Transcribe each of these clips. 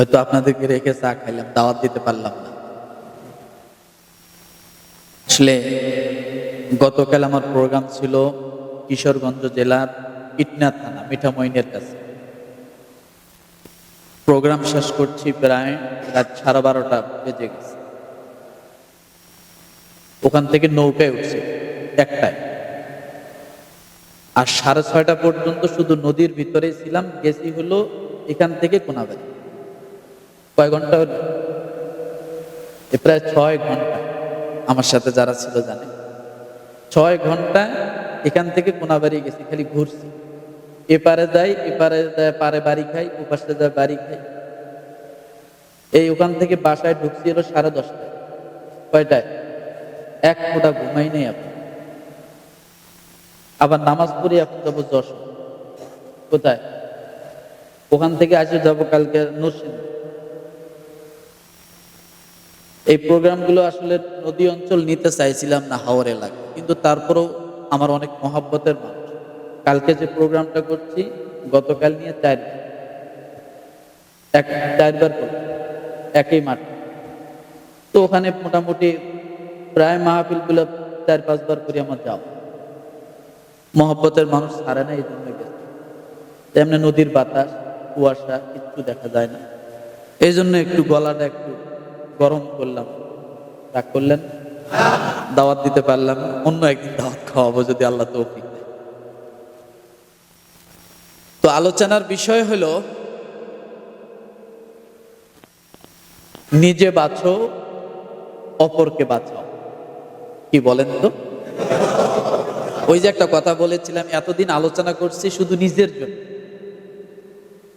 হয়তো আপনাদেরকে রেখে চা খাইলাম, দাওয়াত দিতে পারলাম না। আসলে গতকাল আমার প্রোগ্রাম ছিল কিশোরগঞ্জ জেলার ইটনা থানা, মিঠামইনের কাছে। প্রোগ্রাম শেষ করছি প্রায় রাত সাড়ে বারোটা বেজে গেছে। ওখান থেকে নৌকায় উঠছে একটায়। আর সাড়ে ছয়টা পর্যন্ত শুধু নদীর ভিতরেই ছিলাম, গেছি হলো এখান থেকে কোনাবাড়ি। কয় ঘণ্টা? এ প্রায় ছয় ঘণ্টা আমার সাথে যারা ছিল জানে ছয় ঘণ্টা এখান থেকে কোনাবাড়ি গেছি, খালি ঘুরছি। এপারে যাই, এপারে যায়, পারে বাড়ি খাই, ওপাশে যায় বাড়ি খাই। এই ওখান থেকে বাসায় ঢুকছি এলো সাড়ে দশটায়। কয়টায়? এক ফোঁটা ঘুমাই নেই আপনি আবার নামাজ পড়ে, এখন যাব যশোর। কোথায়? ওখান থেকে আসে যাব কালকে নরসিংহ এই প্রোগ্রামগুলো আসলে নদী অঞ্চল নিতে চাইছিলাম না, হাওর এলাকা কিন্তু তারপরেও আমার অনেক মহাব্বতের মানুষ। কালকে যে প্রোগ্রামটা করছি, গতকাল নিয়ে চার এক চারবার করছি একই মাঠ। তো ওখানে মোটামুটি প্রায় মাহফিলগুলো চার পাঁচবার করে আমার যাও মহব্বতের মানুষ ছাড়ে না এই জন্য গেছে। তেমনি নদীর বাতাস, কুয়াশা, কিচ্ছু দেখা যায় না। এই জন্য একটু গলাটা একটু গরম করলাম। রাগ করলেন? দাওয়াত দিতে পারলাম। অন্য একদিন দাওয়াত খাওয়াবো যদি আল্লাহ তৌফিক তো আলোচনার বিষয় হলো, নিজে বাঁচো, অপরকে বাঁচাও। কি বলেন তো? ওই যে একটা কথা বলেছিলাম, এতদিন আলোচনা করছি শুধু নিজের জন্য।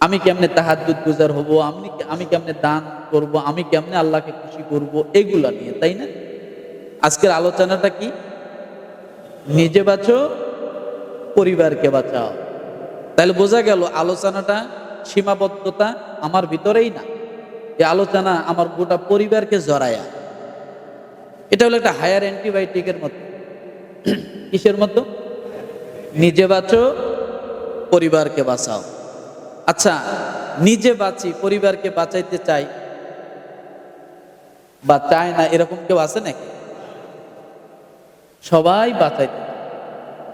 আমি কেমনে তাহাজুদ গুজার হব? আমি আমি কেমনে দান করব? আমি কেমনে আল্লাহকে খুশি করব? এগুলা নিয়ে, তাই না? আজকের আলোচনাটা কি? নিজে বাঁচো, পরিবারকে বাঁচাও। তাহলে বোঝা গেল, আলোচনাটা সীমাবদ্ধতা আমার ভিতরেই না। এই আলোচনা আমার গোটা পরিবারকে জড়ায়া। এটা হলো একটা হায়ার অ্যান্টিবায়োটিকের মতো। কিসের মতো? নিজে বাঁচো, পরিবারকে বাঁচাও। আচ্ছা নিজে বাঁচি, পরিবারকে বাঁচাইতে চাই, বা চায় না, এরকম কেউ আছে নাকি? সবাই বাঁচাইতে চায়।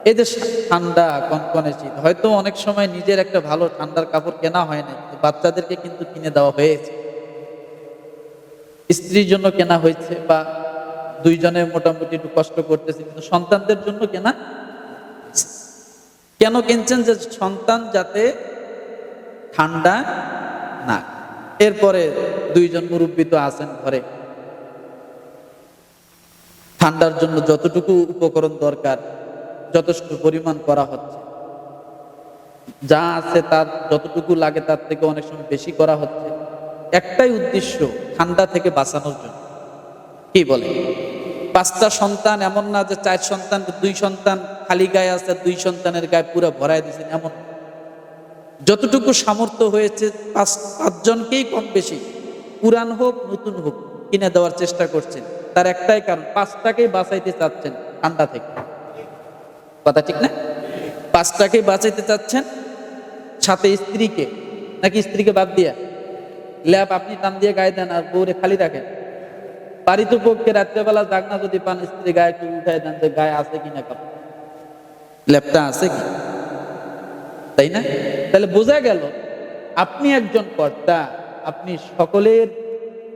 এই যে ঠান্ডা, কনকনে শীত, হয়তো অনেক সময় নিজের একটা ভালো ঠান্ডার কাপড় কেনা হয় না বাচ্চাদেরকে কিন্তু কিনে দেওয়া হয়েছে। স্ত্রীর জন্য কেনা হয়েছে, বা দুইজনে মোটামুটি একটু কষ্ট করতেছে, কিন্তু সন্তানদের জন্য কেনা কেন কিনছেন যে সন্তান যাতে ঠান্ডা না। এরপরে দুইজন মুরব্বী তো আছেন ঘরে। ঠান্ডার জন্য যতটুকু উপকরণ দরকার, যথেষ্ট পরিমাণ করা হচ্ছে। যা আছে তার যতটুকু লাগে তার থেকে অনেক সময় বেশি করা হচ্ছে। একটাই উদ্দেশ্য ঠান্ডা থেকে বাঁচানোর জন্য। কি বলে? পাঁচটা সন্তান এমন না যে চার সন্তান, দুই সন্তান খালি গায়ে আছে, দুই সন্তানের গায়ে পুরো ভরায় দিয়েছেন, এমন না। যতটুকু সামর্থ্য হয়েছে পাঁচ, পাঁচজনকেই কম বেশি। পুরান হোক, নতুন হোক, কিনে দেওয়ার চেষ্টা করছেন। তার একটাই কারণ, পাঁচটাকেই বাঁচাইতে চাচ্ছেন ঠান্ডা থেকে। কথা ঠিক না? পাঁচটাকেই বাঁচাইতে চাচ্ছেন সাথে স্ত্রীকে। নাকি স্ত্রীকে বাদ দিয়া? ল্যাব, আপনি টান দিয়ে গায়ে দেন আর বউরে খালি রাখেন। পারিতপক্ষে রাত্রেবেলা জাগনা যদি পান, স্ত্রী গায়ে একটু উঠাই দেন যে গায়ে আছে কিনা কাপড় ল্যাপটা আছে কি? তাই না? তাহলে বোঝা গেল, আপনি একজন কর্তা, আপনি সকলের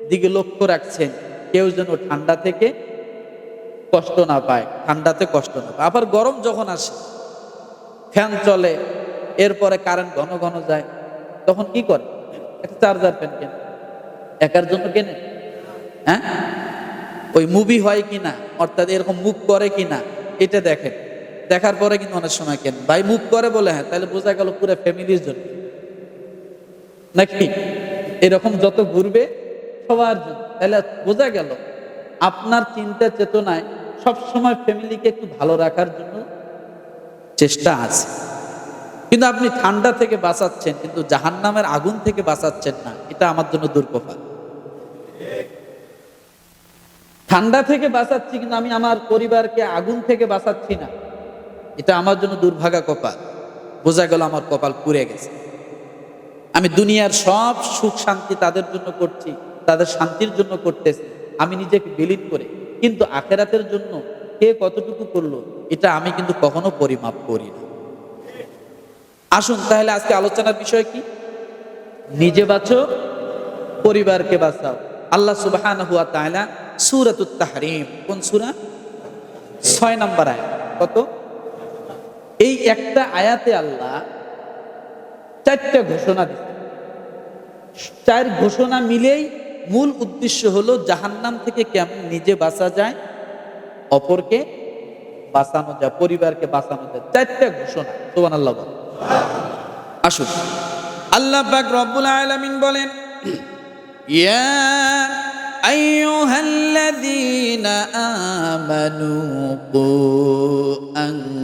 দিকে লক্ষ্য রাখছেন, কেউ যেন ঠান্ডা থেকে কষ্ট না পায়, ঠান্ডাতে কষ্ট না পায়। আবার গরম যখন আসে, ফ্যান চলে, এরপরে কারেন্ট ঘন ঘন যায়, তখন কি করে? একটা চার্জার ফ্যান কেন। একার জন্য কেনে? হ্যাঁ? ওই মুভি হয় কিনা? অর্থাৎ এরকম মুখ করে কিনা? এটা দেখেন। দেখার পরে কিন্তু অনেক সময় কেন? ভাই মুখ করে বলে হ্যাঁ তাহলে বোঝা গেল পুরো ফ্যামিলির জন্য। নাকি? এরকম যত ঘুরবে, সবার জন্য। তাহলে বোঝা গেল, আপনার চিন্তা চেতনায় সবসময় ফ্যামিলিকে একটু ভালো রাখার জন্য চেষ্টা আছে। কিন্তু আপনি ঠান্ডা থেকে বাঁচাচ্ছেন, কিন্তু জাহান্নামের আগুন থেকে বাঁচাচ্ছেন না, এটা আমার জন্য দুর্কফা ঠান্ডা থেকে বাঁচাচ্ছি, কিন্তু আমি আমার পরিবারকে আগুন থেকে বাঁচাচ্ছি না। এটা আমার জন্য দুর্ভাগা কপাল। বোঝা গেল আমার কপাল পুড়ে গেছে। আমি দুনিয়ার সব সুখ শান্তি তাদের জন্য করছি, তাদের শান্তির জন্য করতেছি, আমি নিজেকে বিলীন করে। কিন্তু আখেরাতের জন্য কে কতটুকু করল, এটা আমি কিন্তু কখনো পরিমাপ করি না। আসুন তাহলে আজকে আলোচনার বিষয় কি? নিজে বাঁচো, পরিবারকে বাঁচাও। আল্লাহ সুবহান হুয়া তাআলা সূরাতুত তাহরিম, কোন সুরা? ছয় নম্বর আয় কত? এই একটা আয়াতে আল্লাহ চারটা ঘোষণা দিচ্ছে চার ঘোষণা মিলেই মূল উদ্দেশ্য হলো জাহান্নাম থেকে কেমন নিজে বাঁচা যায়, অপরকে বাঁচানো যায়, পরিবারকে বাঁচানো যায়। চারটা ঘোষণা সোবান আল্লাহ আসুন। আল্লাহ রব্বুল আলামিন বলেন, ইয়া আইয়ুহাল্লাযীনা আমানু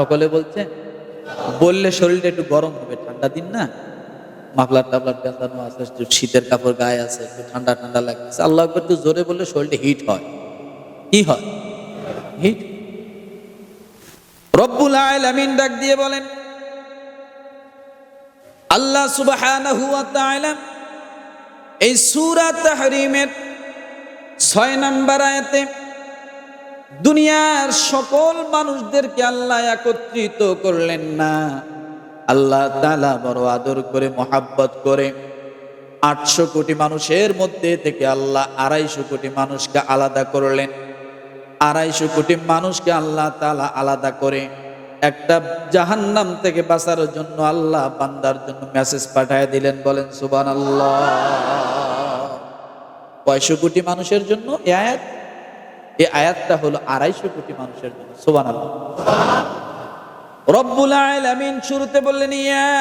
সকলে বলছে, বললে শরীরটা একটু গরম হবে, ঠান্ডা দিন না? মাফলার টাবলার পেঁচানো আছে, একটু শীতের কাপড় গায়ে আছে, একটু ঠান্ডা ঠান্ডা লাগছে। আল্লাহ একটু জোরে বললে শরীরটা হিট হয়। কি হয়? হিট? রব্বুল আলামিন ডাক দিয়ে বলেন, আল্লাহ সুবহানাহু ওয়া তাআলা এই সূরা তাহরিমের ছয় নম্বর আয়াতে দুনিয়ার সকল মানুষদেরকে আল্লাহ একত্রিত করলেন না। আল্লাহ তালা বড় আদর করে, মোহাব্বত করে আটশো কোটি মানুষের মধ্যে থেকে আল্লাহ আড়াইশো কোটি মানুষকে আলাদা করলেন। আড়াইশো কোটি মানুষকে আল্লাহ তালা আলাদা করে একটা জাহান্নাম থেকে বাঁচার জন্য আল্লাহ বান্দার জন্য মেসেজ পাঠায় দিলেন, বলেন সুবান আল্লাহ কয়শো কোটি মানুষের জন্য এ আয়াত? এই আয়াতটা হলো আড়াইশো কোটি মানুষের জন্য সুবান রব্বুল আলামিন শুরুতে বললেন, ইয়া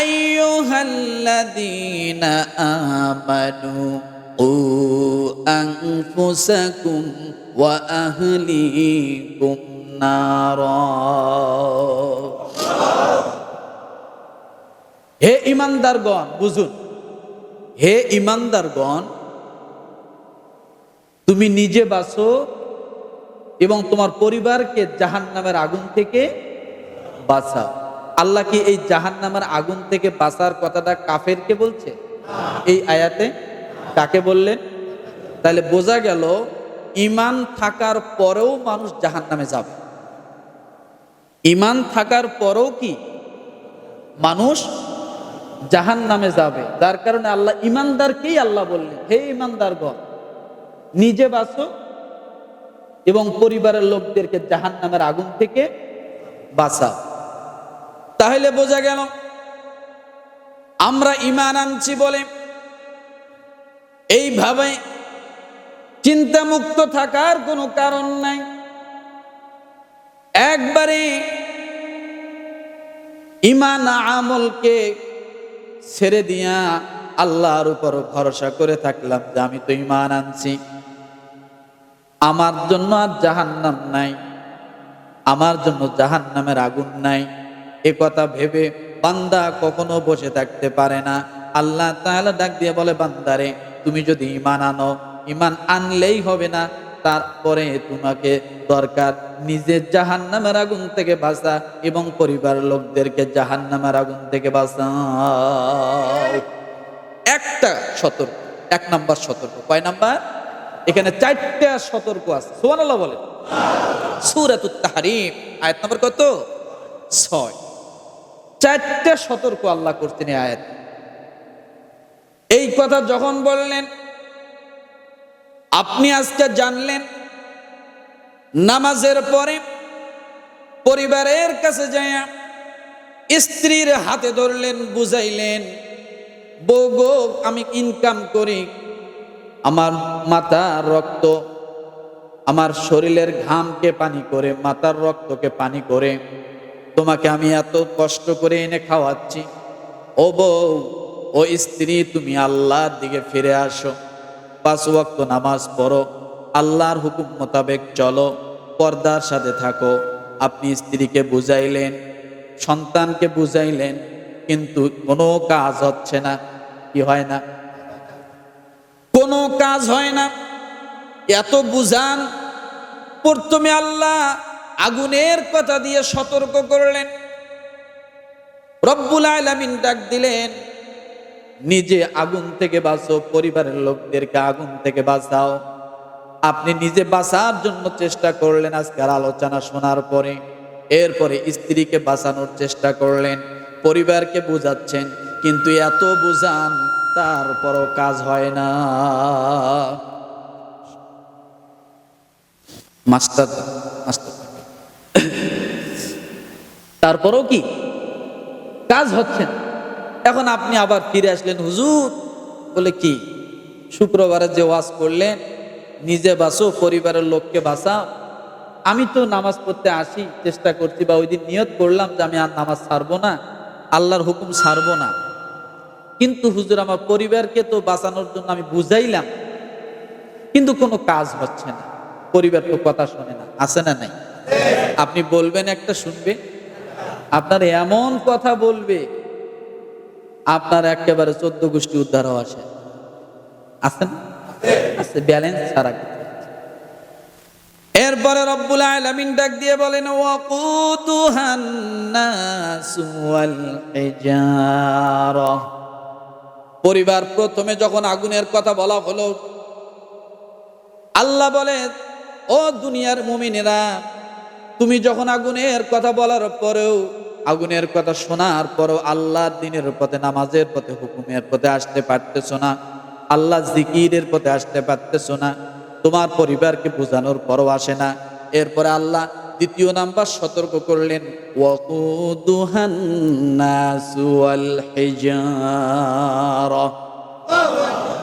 আইয়ুহাল্লাযীনা আমানু আনফুসাকুম ওয়া আহলিকুম নারা। হে ইমানদারগণ, বুঝুন, হে ইমানদারগণ তুমি নিজে বাঁচো এবং তোমার পরিবারকে জাহান নামের আগুন থেকে বাঁচাও। আল্লাহ কি এই জাহান নামের আগুন থেকে বাঁচার কথাটা কাফেরকে বলছে? এই আয়াতে কাকে বললেন? তাহলে বোঝা গেল ইমান থাকার পরেও মানুষ জাহান নামে যাবে। ইমান থাকার পরেও কি মানুষ জাহান নামে যাবে? যার কারণে আল্লাহ ইমানদারকেই আল্লাহ বললেন, হে ইমানদার ইমানদারগণ নিজে বাঁচো এবং পরিবারের লোকদেরকে জাহান নামের আগুন থেকে বাঁচাও। তাহলে বোঝা গেল, আমরা ইমান আনছি বলে এইভাবে চিন্তামুক্ত থাকার কোনো কারণ নাই। একবারে ইমান আমলকে ছেড়ে দিয়া আল্লাহর উপর ভরসা করে থাকলাম যে আমি তো ইমান আনছি। আমার জন্য আর জাহান্নাম নাই। আমার জন্য জাহান্নামের আগুন নাই। এ কথা ভেবে বান্দা কখনো বসে থাকতে পারে না। আল্লাহ তাহলে ডাক দিয়ে বলে, বান্দারে, তুমি যদি ইমান আনো ইমান আনলেই হবে না। তারপরে তোমাকে দরকার নিজের জাহান্নামের আগুন থেকে বাঁচা এবং পরিবার লোকদেরকে জাহান্নামের আগুন থেকে বাঁচাও। একটা সতর্ক, এক নাম্বার সতর্ক। কয় নাম্বার? এখানে চারটা সতর্ক আছে। সুবহানাল্লাহ বলে সূরাতুত আয়াত নম্বর কত? ছয়। চারটা সতর্ক আল্লাহ করতেন আয়াত। এই কথা যখন বললেন, আপনি আজকে জানলেন, নামাজের পরে পরিবারের কাছে যাইয়া স্ত্রীর হাতে ধরলেন, বুঝাইলেন, বউ গো, আমি ইনকাম করি। আমার মাতার রক্ত, আমার শরীরের ঘামকে পানি করে, মাতার রক্তকে পানি করে তোমাকে আমি এত কষ্ট করে এনে খাওয়াচ্ছি। ও বউ, ও স্ত্রী, তুমি আল্লাহর দিকে ফিরে আসো। পাঁচ ওয়াক্ত নামাজ পড়ো। আল্লাহর হুকুম মোতাবেক চলো, পর্দার সাথে থাকো। আপনি স্ত্রীকে বুঝাইলেন, সন্তানকে বুঝাইলেন, কিন্তু কোনো কাজ হচ্ছে না। কি হয় না? কাজ হয় না। এত বুঝান। প্রথমে আল্লাহ আগুনের কথা দিয়ে সতর্ক করলেন। রব্বুল আলামিন ডাক দিলেন, নিজে আগুন থেকে বাঁচো, পরিবারের লোকদেরকে আগুন থেকে বাঁচাও। আপনি নিজে বাঁচার জন্য চেষ্টা করলেন আজকের আলোচনা শোনার পরে। এরপরে স্ত্রীকে বাঁচানোর চেষ্টা করলেন, পরিবারকে বোঝাচ্ছেন, কিন্তু এত বুঝান তারপরও কাজ হয় না। Master master. তারপরও কি? কাজ হচ্ছে না। এখন আপনি আবার ফিরে আসলেন, হুজুর। বলে কি? শুক্রবারে যে ওয়াজ করলেন, নিজে বাঁচো পরিবারের লোককে বাঁচাও আমি তো নামাজ পড়তে আসি, চেষ্টা করছি বা ওই দিন নিয়ত করলাম যে আমি আর নামাজ ছাড়বো না, আল্লাহর হুকুম ছাড়বো না। কিন্তু হুজুর, আমার পরিবারকে তো বাঁচানোর জন্য আমি বুঝাইলাম। কিন্তু কোনো কাজ হচ্ছে না। পরিবার তো কথা শোনে না। আছে না নাই? আপনি বলবেন একটা, শুনবে? আপনার এমন কথা বলবে, আপনার একেবারে চোদ্দ গোষ্ঠী উদ্ধার হওয়া আসে। আছে না? আছে ব্যালেন্স ছাড়া। এরপরে রব্বুল আলামিন ডাক দিয়ে বলেন ওয়াকুতুহান নাসু ওয়াল হিজারা পরিবার প্রথমে যখন আগুনের কথা বলা হলো, আল্লাহ বলে, ও দুনিয়ার মুমিনেরা, তুমি যখন আগুনের কথা বলার পরেও, আগুনের কথা শোনার পরেও আল্লাহ দিনের পথে, নামাজের পথে, হুকুমের পথে আসতে পারতেছো না, আল্লাহ জিকিরের পথে আসতে পারতেছো না, তোমার পরিবারকে বোঝানোর পরও আসে না। এরপরে আল্লাহ দ্বিতীয় নাম্বার, সতর্ক করলেন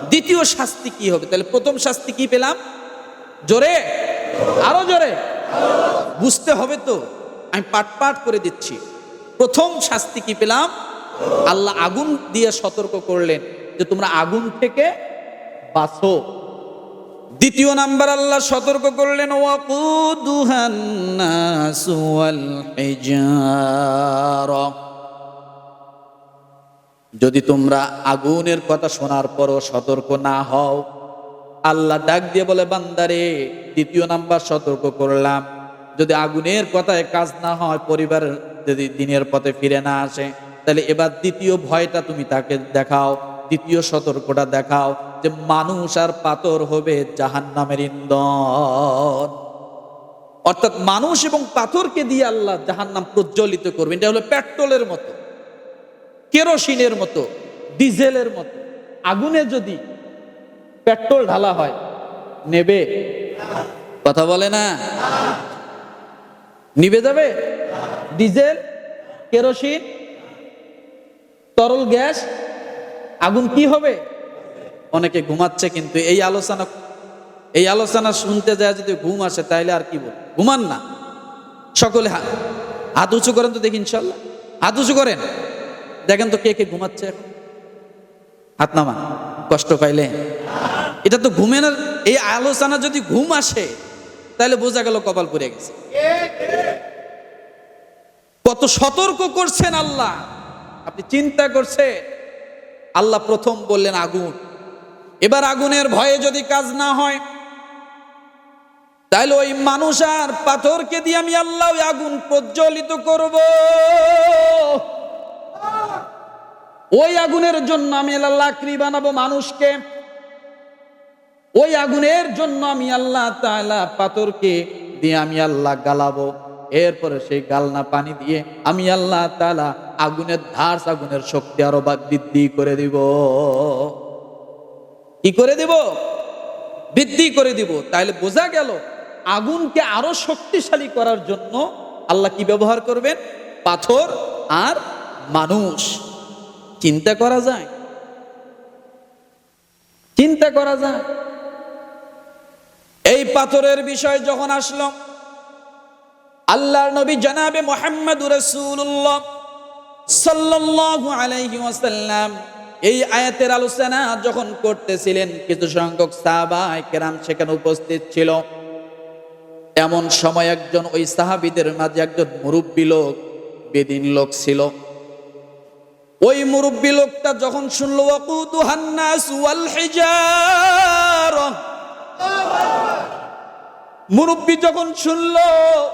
দ্বিতীয় শাস্তি কি হবে? তাহলে প্রথম শাস্তি কি পেলাম? জোরে? আরও জোরে? বুঝতে হবে তো। আমি পাট পাট করে দিচ্ছি। প্রথম শাস্তি কি পেলাম? আল্লাহ আগুন দিয়ে সতর্ক করলেন যে তোমরা আগুন থেকে বাঁচো। দ্বিতীয় নাম্বার আল্লাহ সতর্ক করলেন যদি তোমরা আগুনের কথা শোনার পরও সতর্ক না হও, আল্লাহ ডাক দিয়ে বলে, বান্দারে, দ্বিতীয় নাম্বার সতর্ক করলাম। যদি আগুনের কথায় কাজ না হয়, পরিবার যদি দিনের পথে ফিরে না আসে, তাহলে এবার দ্বিতীয় ভয়টা তুমি তাকে দেখাও। দ্বিতীয় সতর্কটা দেখাও যে মানুষ আর পাথর হবে জাহান নামের অর্থাৎ মানুষ এবং পাথরকে দিয়ে আল্লাহ জাহান নাম প্রজ্বলিত করবে। এটা হলো পেট্রোলের মতো, কেরোসিনের মতো, ডিজেলের মতো। আগুনে যদি পেট্রোল ঢালা হয়, নেবে? কথা বলে না? নিবে যাবে? ডিজেল, কেরোসিন, তরল গ্যাস আগুন কি হবে? অনেকে ঘুমাচ্ছে কিন্তু এই আলোচনা এই আলোচনা শুনতে যায় যদি ঘুম আসে তাইলে আর কি বল ঘুমান না। সকলে হাত উঁচু করেন তো দেখি ইনশাল্লাহ। হাত উঁচু করেন। দেখেন তো কে কে ঘুমাচ্ছে এখন। হাত নামা কষ্ট পাইলে। এটা তো ঘুমের, এই আলোচনা যদি ঘুম আসে তাহলে বোঝা গেল কপাল পড়ে গেছে। কত সতর্ক করছেন আল্লাহ। আপনি চিন্তা করছে আল্লাহ প্রথম বললেন, আগুন। এবার আগুনের ভয়ে যদি কাজ না হয়, তাহলে ওই মানুষ আর পাথরকে দিয়ে আমি আল্লাহ আগুন প্রজ্বলিত করব। ওই আগুনের জন্য আমি লাকড়ি বানাবো মানুষকে। ওই আগুনের জন্য আমি আল্লাহ তাআলা পাথরকে দিয়ে আমি আল্লাহ গালাবো। এরপরে সেই গালনা পানি দিয়ে আমি আল্লাহ তাআলা আগুনের ধার আগুনের শক্তি আরও বা বৃদ্ধি করে দিব। কি করে দিব? বৃদ্ধি করে দিব। তাহলে বোঝা গেল আগুনকে আরও শক্তিশালী করার জন্য আল্লাহ কি ব্যবহার করবেন? পাথর আর মানুষ। চিন্তা করা যায়? চিন্তা করা যায়? এই পাথরের বিষয় যখন আসলো আল্লাহর নবী জানাবে মোহাম্মদ রসুল্লাহ সাল্লাল্লাহু আলাইহি ওয়াসাল্লাম এই আয়াতের আলোচনা যখন করতেছিলেন, কিছু সংখ্যক সাহাবা কেরাম সেখানে উপস্থিত ছিল। এমন সময় একজন ওই সাহাবিদের মাঝে একজন মুরব্বী লোক, বেদিন লোক ছিল। ওই মুরব্বী লোকটা যখন শুনলো, ওয়াকুদুহান নাস ওয়াল হিজারা মুরব্বী যখন শুনল,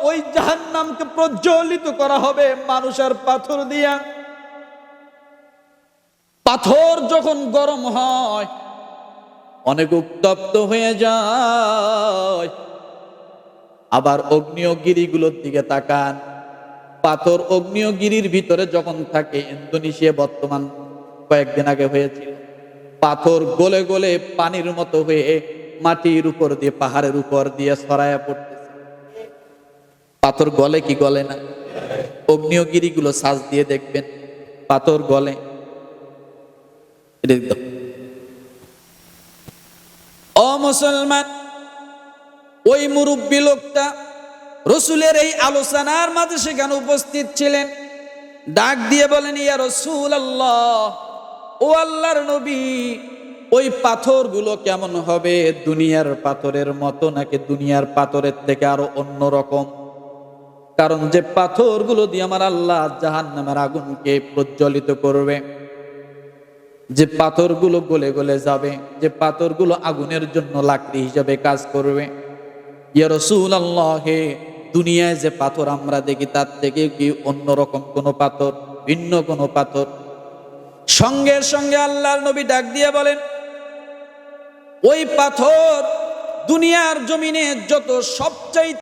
ওই জাহান্নামকে প্রজ্বলিত করা হবে মানুষ আর পাথর দিয়া। পাথর যখন গরম হয়, অনেক উত্তপ্ত হয়ে যায়। আবার অগ্নিয়গিরিগুলোর দিকে তাকান। পাথর অগ্নিয়গিরির ভিতরে যখন থাকে, ইন্দোনেশিয়া বর্তমান কয়েকদিন আগে হয়েছিল। পাথর গলে গলে পানির মতো হয়ে মাটির উপর দিয়ে, পাহাড়ের উপর দিয়ে ছড়ায়া পড়তেছে। পাথর গলে কি গলে না? অগ্নিয়গিরিগুলো সাজ দিয়ে দেখবেন, পাথর গলে। ও মুসলমান, ওই মুরব্বী লোকটা রসুলের এই আলোচনার মাঝে সেখানে উপস্থিত ছিলেন। ডাক দিয়ে বলেন, ইয়া রসুল আল্লাহ ও আল্লাহর নবী ওই পাথরগুলো কেমন হবে? দুনিয়ার পাথরের মতো নাকি দুনিয়ার পাথরের থেকে আরও অন্য রকম কারণ যে পাথরগুলো দিয়ে আমার আল্লাহ জাহান নামের আগুনকে প্রজ্বলিত করবে, যে পাথরগুলো গলে গলে যাবে, যে পাথরগুলো আগুনের জন্য লাকড়ি হিসাবে কাজ করবে, ইয়া রসুল আল্লাহে দুনিয়ায় যে পাথর আমরা দেখি তার থেকে কি অন্যরকম কোনো পাথর, ভিন্ন কোনো পাথর? সঙ্গে সঙ্গে আল্লাহর নবী ডাক দিয়ে বলেন ওই পাথর দুনিয়ার জমিনে যত সবচাইতে